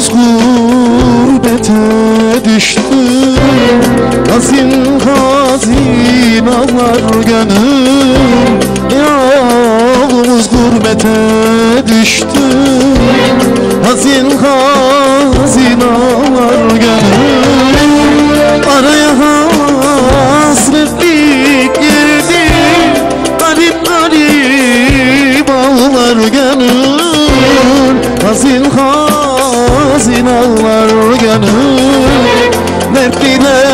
school. ağlar gönül Dertine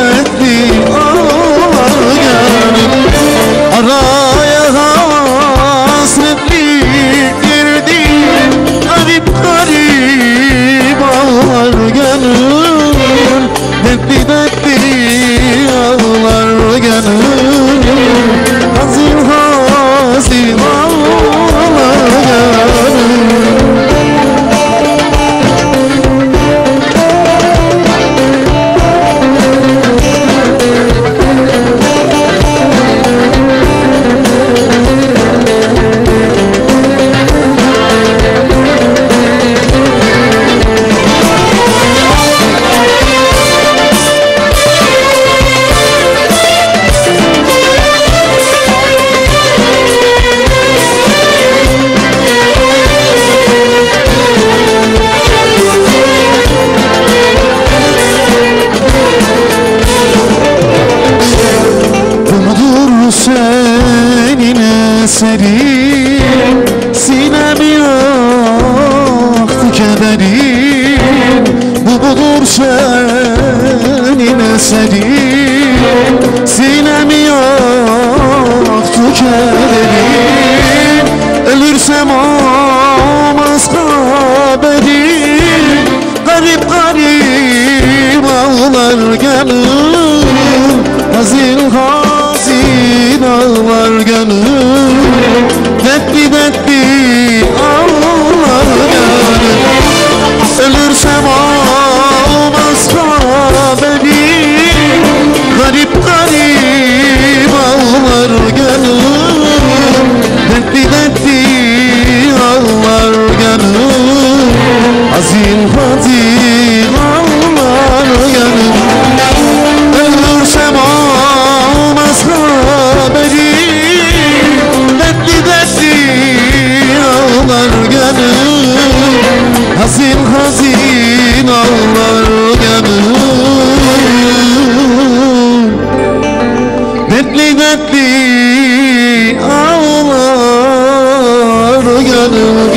senin eserin Sinem yoktu kederin Bu budur senin eserin Sinem yoktu kederin Ölürsem olmaz kabedim Garip garip ağlar gelir. Hallelujah.